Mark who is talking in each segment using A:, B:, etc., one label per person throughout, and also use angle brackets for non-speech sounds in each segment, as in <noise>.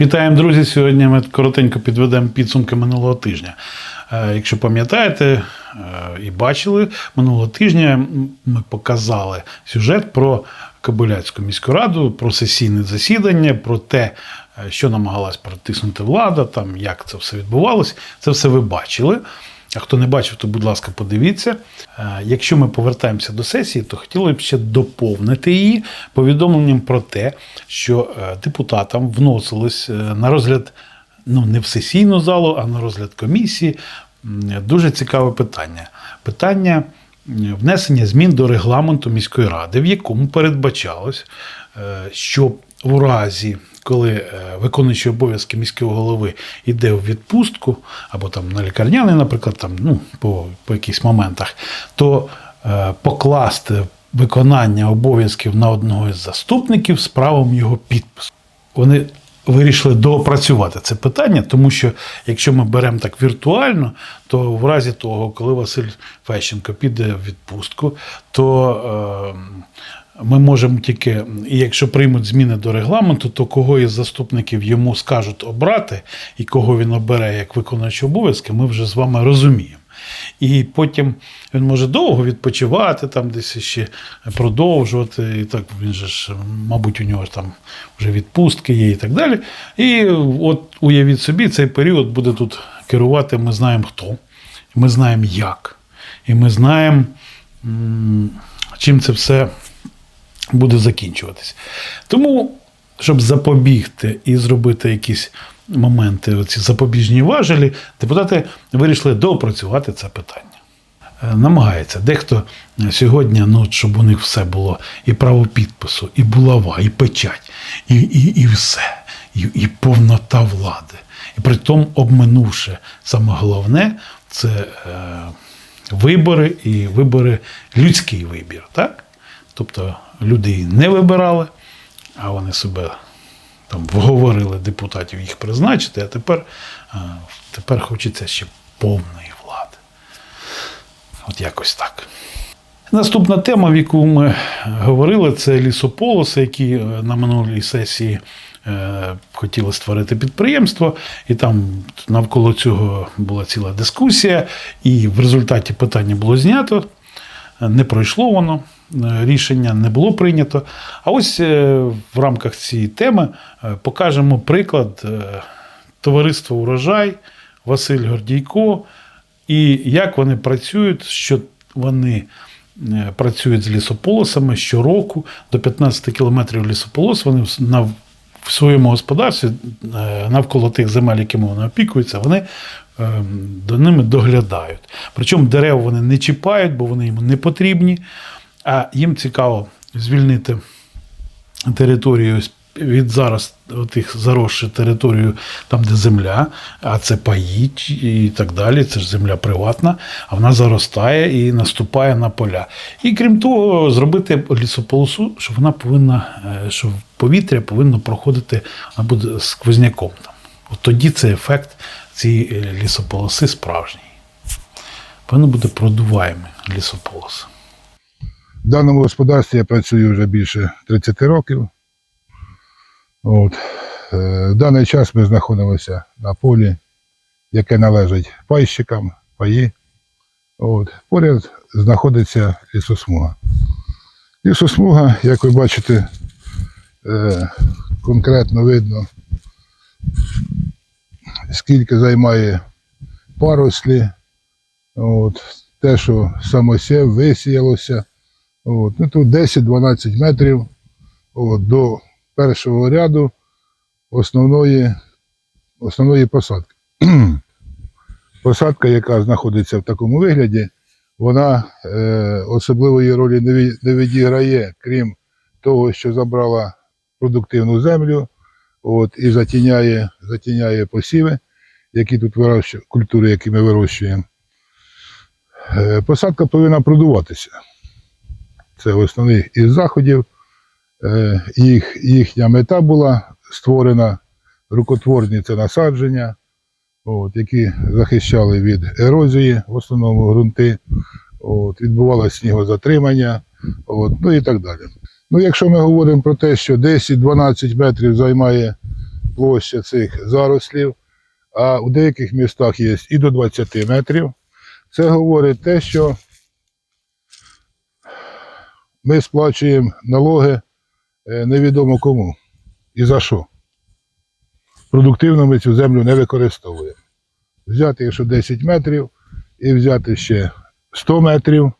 A: Вітаємо, друзі! Сьогодні ми коротенько підведемо підсумки минулого тижня. Е, Якщо пам'ятаєте е, і бачили, минулого тижня ми показали сюжет про Кобиляцьку міську раду, про сесійне засідання, про те, е, що намагалась протиснути влада, там як це все відбувалось. Це все ви бачили. А хто не бачив, то, будь ласка, подивіться. Е, Якщо ми повертаємося до сесії, то хотіли б ще доповнити її повідомленням про те, що е, депутатам вносилось е, на розгляд ну, не в сесійну залу, а на розгляд комісії. Дуже цікаве питання. Питання внесення змін до регламенту міської ради, в якому передбачалось, що у разі, коли е, виконуючий обов'язки міського голови йде у відпустку, або там на лікарняний, наприклад, там, ну, по, по якихось моментах, то е, покласти виконання обов'язків на одного із заступників з правом його підпису. Вони вирішили доопрацювати це питання, тому що якщо ми беремо так віртуально, то в разі того, коли Василь Фещенко піде в відпустку, то е, ми можемо тільки, якщо приймуть зміни до регламенту, то кого із заступників йому скажуть обрати, і кого він обере як виконуючий обов'язки, ми вже з вами розуміємо. І потім він може довго відпочивати, там десь ще продовжувати. І так він же ж, мабуть, у нього там вже відпустки є і так далі. І от уявіть собі, цей період буде тут керувати. Ми знаємо хто, ми знаємо як, і ми знаємо, чим це все буде закінчуватись. Тому, щоб запобігти і зробити якісь моменти, оці запобіжні важелі, депутати вирішили доопрацювати це питання. Е, Намагається. Дехто сьогодні, ну, щоб у них все було і право підпису, і булава, і печать, і, і, і все, і, і повнота влади. І при тому обминувши саме головне, це е, вибори і вибори, людський вибір. Так? Тобто люди її не вибирали, а вони себе там вговорили депутатів їх призначити, а тепер, е, тепер хочеться ще повної влади. От якось так. Наступна тема, в яку ми говорили, це лісополоси, які е, на минулій сесії е, хотіли створити підприємство, і там навколо цього була ціла дискусія, і в результаті питання було знято. Не пройшло воно, рішення не було прийнято. А ось е, в рамках цієї теми е, покажемо приклад е, товариства Урожай, Василь Гордійко, і як вони працюють, що вони е, працюють з лісополосами щороку до 15 кілометрів лісополос. Вони в- своєму господарстві е, навколо тих земель, якими вони опікуються, вони е, до ними доглядають. Причому дерев вони не чіпають, бо вони їм не потрібні, а їм цікаво звільнити територію від зараз тих заросших територію, там, де земля, а це паї і так далі. Це ж земля приватна, а вона заростає і наступає на поля. І крім того, зробити лісополосу, що вона повинна, е, що повітря повинно проходити, буде сквозняком. Там. От тоді це ефект цієї е, лісополоси справжній. Повинно бути продуваємий лісополос.
B: В даному господарстві я працюю вже більше 30 років. От. Е, В даний час ми знаходимося на полі, яке належить пайщикам, паї. От. Поряд знаходиться лісосмуга. Лісосмуга, як ви бачите, е, конкретно видно, скільки займає парослі, от. те, що самосів висіялося. От. Ну, тут 10-12 метрів от, до першого ряду основної, основної посадки. <clears throat> Посадка, яка знаходиться в такому вигляді, вона е, особливої ролі не, ві- не відіграє, крім того, що забрала продуктивну землю от, і затіняє, затіняє посіви, які тут вирощуємо, культури, які ми вирощуємо. Е, посадка повинна продуватися. Це основний із заходів. Е, Їх, їхня мета була створена рукотворні це насадження, от, які захищали від ерозії, в основному ґрунти, от, відбувалося снігозатримання, от, ну і так далі. Ну, якщо ми говоримо про те, що 10-12 метрів займає площа цих зарослів, а у деяких містах є і до 20 метрів. Це говорить те, що ми сплачуємо налоги е, невідомо кому і за що. Продуктивно ми цю землю не використовуємо. Взяти, якщо 10 метрів, і взяти ще 100 метрів,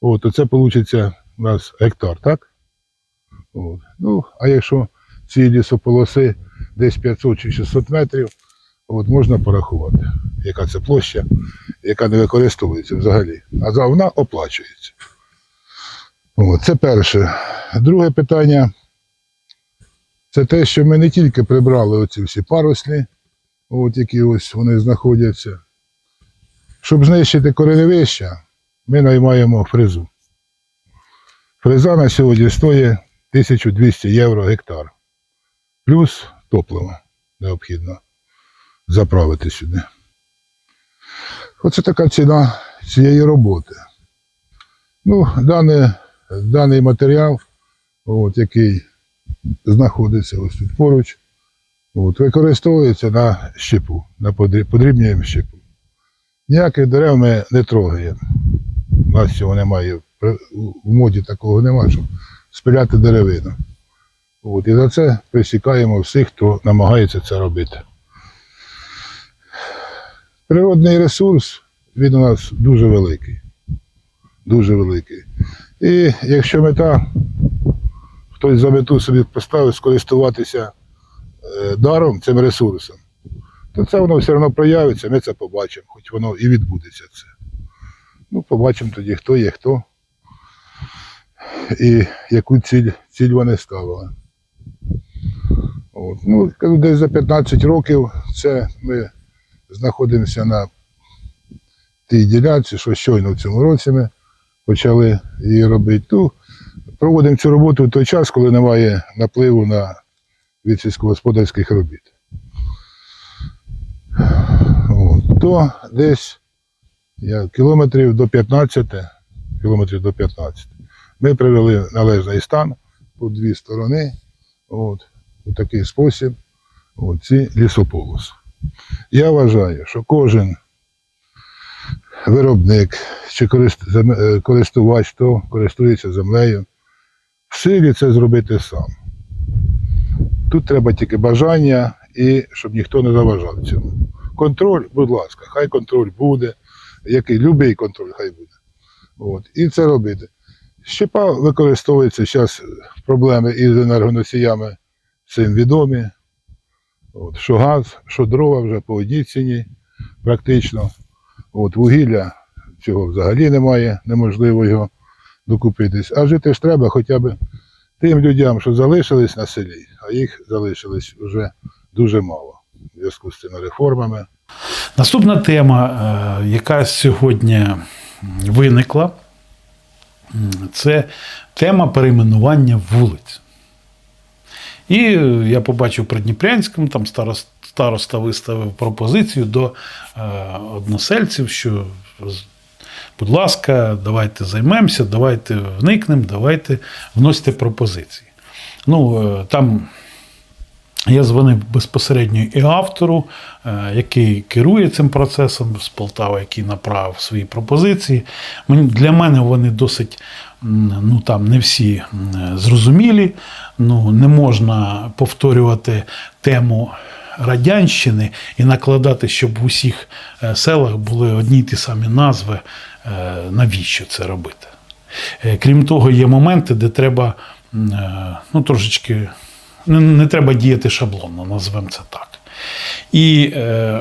B: от, то це вийде у нас гектар, так? От. Ну, а якщо ці лісополоси десь 500 чи 600 метрів, от можна порахувати, яка це площа, яка не використовується взагалі. А вона оплачується. От, це перше. Друге питання це те, що ми не тільки прибрали оці всі паруслі, от які ось вони знаходяться. Щоб знищити кореневища, ми наймаємо фрезу. Фреза на сьогодні стоїть 1200 євро гектар. Плюс топливо необхідно заправити сюди. Оце така ціна цієї роботи. Ну, даний, даний матеріал, от, який знаходиться ось тут поруч, от, використовується на щепу, на подріб- подрібнюємо щепу. Ніяких дерев ми не трогаємо. У нас цього немає. В моді такого немає, щоб спиляти деревину. От, і за це присікаємо всіх, хто намагається це робити. Природний ресурс, він у нас дуже великий. Дуже великий. І якщо мета, хтось за мету собі поставив скористуватися е, даром цим ресурсом, то це воно все одно проявиться, ми це побачимо, хоч воно і відбудеться це. Ну, побачимо тоді, хто є хто і яку ціль, ціль вони ставили. От. Ну, десь за 15 років це ми знаходимося на тій ділянці, що щойно в цьому році ми почали її робити. Ну, проводимо цю роботу в той час, коли немає напливу на від сільськогосподарських робіт. От. То десь я, кілометрів до 15, кілометрів до 15. Ми привели належний стан по дві сторони, от, у такий спосіб, от, ці лісополоси. Я вважаю, що кожен виробник чи е, користувач, хто користується землею, в силі це зробити сам. Тут треба тільки бажання і щоб ніхто не заважав цьому. Контроль, будь ласка, хай контроль буде, який любий контроль хай буде. От, і це робити. Щепа використовується зараз проблеми із енергоносіями цим відомі. От, що газ, що дрова вже по одній ціні практично. От, вугілля цього взагалі немає, неможливо його докупитись. А жити ж треба хоча б тим людям, що залишились на селі, а їх залишилось вже дуже мало в зв'язку з цими реформами.
A: Наступна тема, е, яка сьогодні виникла, це тема перейменування вулиць. І я побачив при Дніпрянському, там старост- староста виставив пропозицію до е, односельців, що будь ласка, давайте займемося, давайте вникнемо, давайте вносьте пропозиції. Ну, е, там я дзвонив безпосередньо і автору, е, який керує цим процесом з Полтави, який направив свої пропозиції. Для мене вони досить ну, там, не всі зрозумілі. Ну, не можна повторювати тему Радянщини і накладати, щоб в усіх е, селах були одні й ті самі назви. Е, Навіщо це робити? Е, Крім того, є моменти, де треба ну, трошечки не, не треба діяти шаблонно, назвемо це так. І е,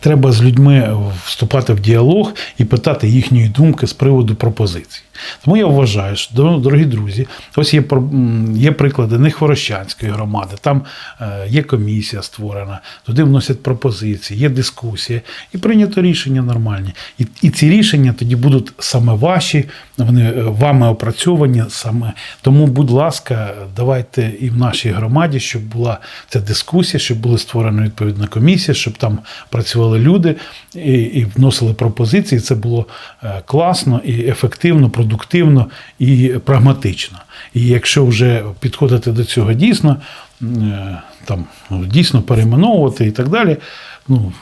A: треба з людьми вступати в діалог і питати їхньої думки з приводу пропозицій. Тому я вважаю, що, дорогі друзі, ось є, є приклади Нехворощанської громади, там е, є комісія створена, туди вносять пропозиції, є дискусія, і прийнято рішення нормальні. І, і ці рішення тоді будуть саме ваші, вони е, вами опрацьовані саме. Тому, будь ласка, давайте і в нашій громаді, щоб була ця дискусія, щоб була створена відповідна комісія, щоб там працювали люди і, і вносили пропозиції. Це було е, класно і ефективно, продуктивно.
C: і прагматично. І якщо вже підходити до цього дійсно, е, там дійсно перейменовувати і так далі, ну,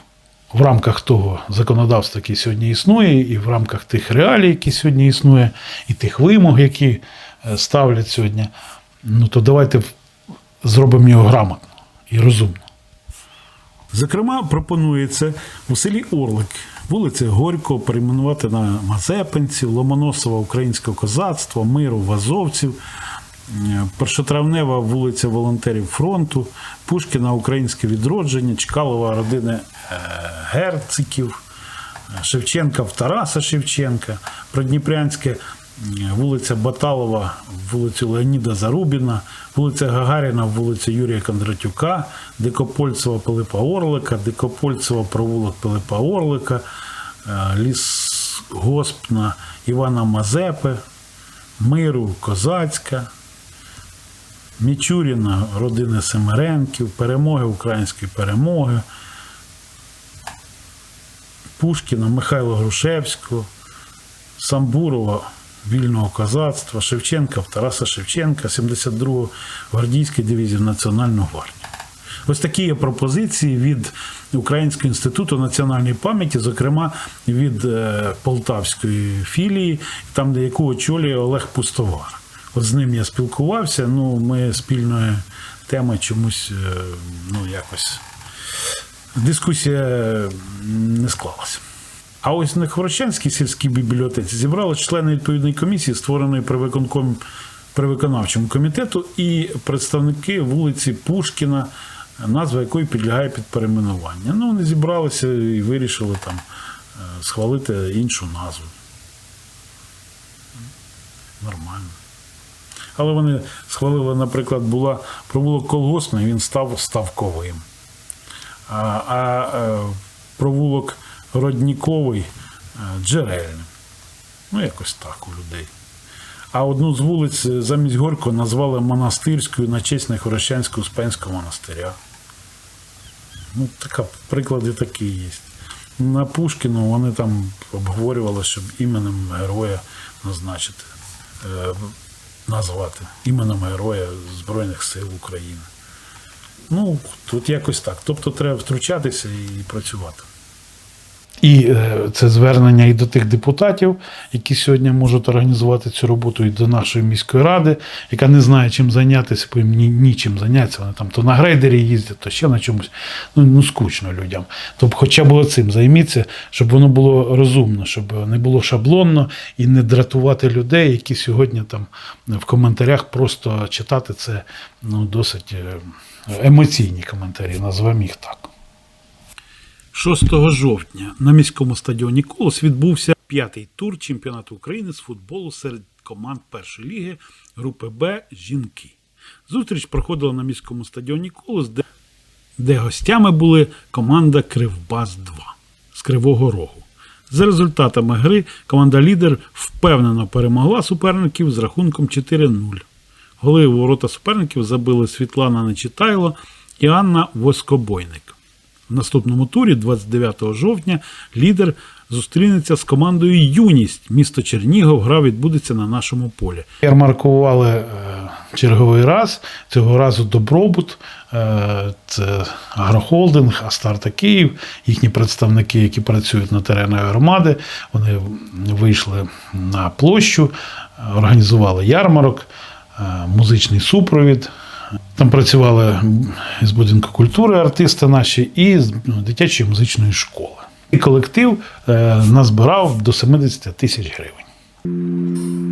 C: в рамках того законодавства, яке сьогодні існує, і в рамках тих реалій, які сьогодні існує, і тих вимог, які е, ставлять сьогодні, ну то давайте зробимо його грамотно і розумно.
A: Зокрема, пропонується у селі Орлик, вулиця Горького перейменувати на Мазепинців, Ломоносова Українського козацтва, Миру, Вазовців, е, Першотравнева вулиця волонтерів фронту, Пушкіна Українське відродження, Чкалова родини е, герциків, е, Шевченка в Тараса Шевченка, Продніпрянське вулиця Баталова, вулицю Леоніда Зарубіна, вулиця Гагаріна, вулиця Юрія Кондратюка, Дикопольцева Пилипа Орлика, Дикопольцева провулок Пилипа Орлика, е, ліс Госпна Івана Мазепи, Миру Козацька, Мічуріна родини Семеренків, перемоги української перемоги, Пушкіна, Михайла Грушевського, Самбурова вільного козацтва, Шевченка, Тараса Шевченка, 72-го гвардійської дивізії Національну гвардію. Ось такі є пропозиції від Українського інституту національної пам'яті, зокрема від е, Полтавської філії, там, де яку очолює Олег Пустовар. От з ним я спілкувався. Ну, ми спільної теми чомусь е, ну, якось дискусія не склалася. А ось на Хворощанській сільській бібліотеці зібрали члени відповідної комісії, створеної при виконком при виконавчому комітету, і представники вулиці Пушкіна, назва якої підлягає під перейменування. Ну, вони зібралися і вирішили там е, схвалити іншу назву. Нормально. Але вони схвалили, наприклад, була провулок колгоспний, він став ставковим. А, а е, провулок Родніковий е, джерельним. Ну, якось так у людей. А одну з вулиць е, замість Горького назвали монастирською на честь Нехорощанського Успенського монастиря. Ну, така, приклади такі є. На Пушкіну вони там обговорювали, щоб іменем героя назначити, е, назвати іменем героя Збройних сил України. Ну, тут якось так. Тобто треба втручатися і працювати.
C: І е, це звернення і до тих депутатів, які сьогодні можуть організувати цю роботу, і до нашої міської ради, яка не знає, чим зайнятися, бо їм нічим зайнятися. Вони там то на грейдері їздять, то ще на чомусь. Ну, ну скучно людям. Тобто, хоча б цим займіться, щоб воно було розумно, щоб не було шаблонно і не дратувати людей, які сьогодні там в коментарях просто читати це ну, досить е, емоційні коментарі, назвемо їх так.
A: 6 жовтня на міському стадіоні Колос відбувся п'ятий тур чемпіонату України з футболу серед команд першої ліги групи Б жінки. Зустріч проходила на міському стадіоні Колос, де, де гостями були команда Кривбас 2 з Кривого Рогу. За результатами гри команда Лідер впевнено перемогла суперників з рахунком 4-0. Голи ворота суперників забили Світлана Нечитайло і Анна Воскобойник. В наступному турі, 29 жовтня, лідер зустрінеться з командою Юність. Місто Чернігов. Гра відбудеться на нашому полі.
C: Ярмаркували е, черговий раз. Цього разу Добробут, е, це Агрохолдинг, Астарта Київ, їхні представники, які працюють на теренах громади. Вони вийшли на площу, організували ярмарок, е, музичний супровід. Там працювали з будинку культури артисти наші і з ну, дитячої музичної школи. І колектив е, назбирав до 70 тисяч гривень.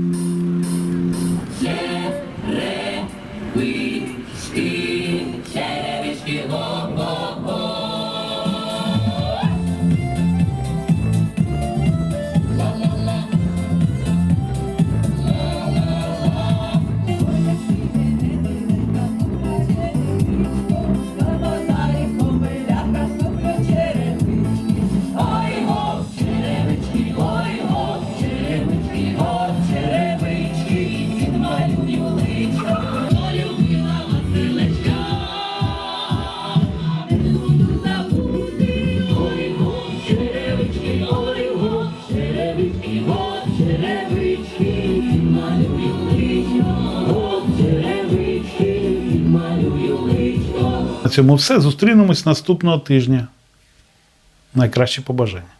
A: Цьому все. Зустрінемось наступного тижня. Найкращі побажання.